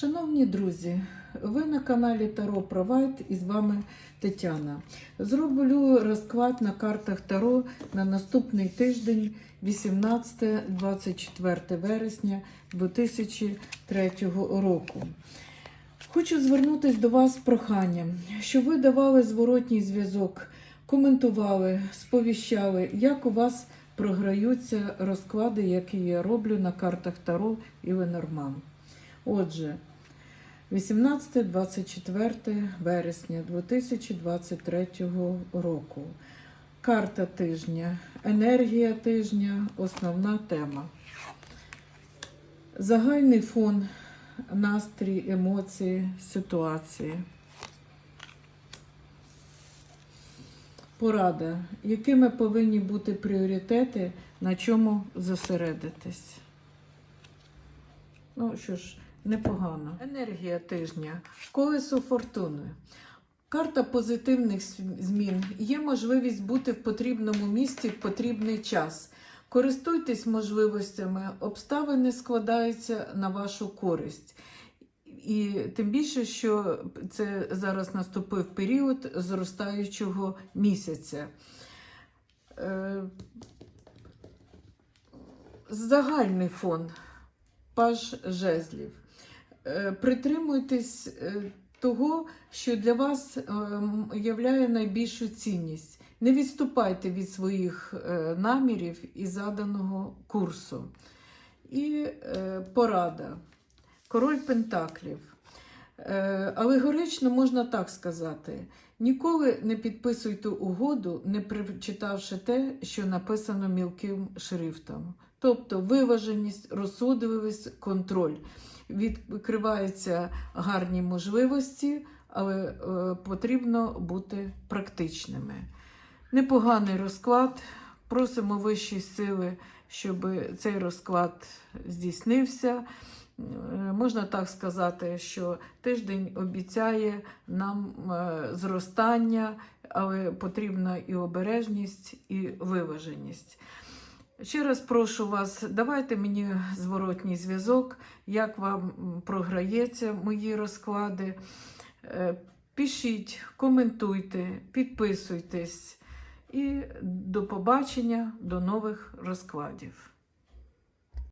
Шановні друзі, ви на каналі Таро Провайд і з вами Тетяна. Зроблю розклад на картах Таро на наступний тиждень, 18-24 вересня 2003 року. Хочу звернутися до вас з проханням, щоб ви давали зворотній зв'язок, коментували, сповіщали, як у вас програються розклади, які я роблю на картах Таро і Ленорман. Отже, 18-24 вересня 2023 року. Карта тижня, енергія тижня, основна тема. Загальний фон, настрій, емоції, ситуації. Порада. Якими повинні бути пріоритети, на чому зосередитись? Ну що ж, непогано. Енергія тижня. Колесо фортуни. Карта позитивних змін. Є можливість бути в потрібному місці в потрібний час. Користуйтесь можливостями, обставини складаються на вашу користь. І тим більше, що це зараз наступив період зростаючого місяця. Е, Загальний фон паж жезлів. Е, Притримуйтесь е, того, що для вас ем, являє найбільшу цінність. Не відступайте від своїх е, намірів і заданого курсу. І е, порада. Король Пентаклів. Е, Алегорично можна так сказати: ніколи не підписуйте угоду, не прочитавши те, що написано мілким шрифтом. Тобто виваженість, розсудливість, контроль. Відкриваються гарні можливості, але е, потрібно бути практичними. Непоганий розклад. Просимо вищі сили, щоб цей розклад здійснився. Е, Можна так сказати, що тиждень обіцяє нам е, зростання, але потрібна і обережність, і виваженість. Ще раз прошу вас, давайте мені зворотній зв'язок, як вам програється мої розклади. Е, Пишіть, коментуйте, підписуйтесь. І до побачення, до нових розкладів.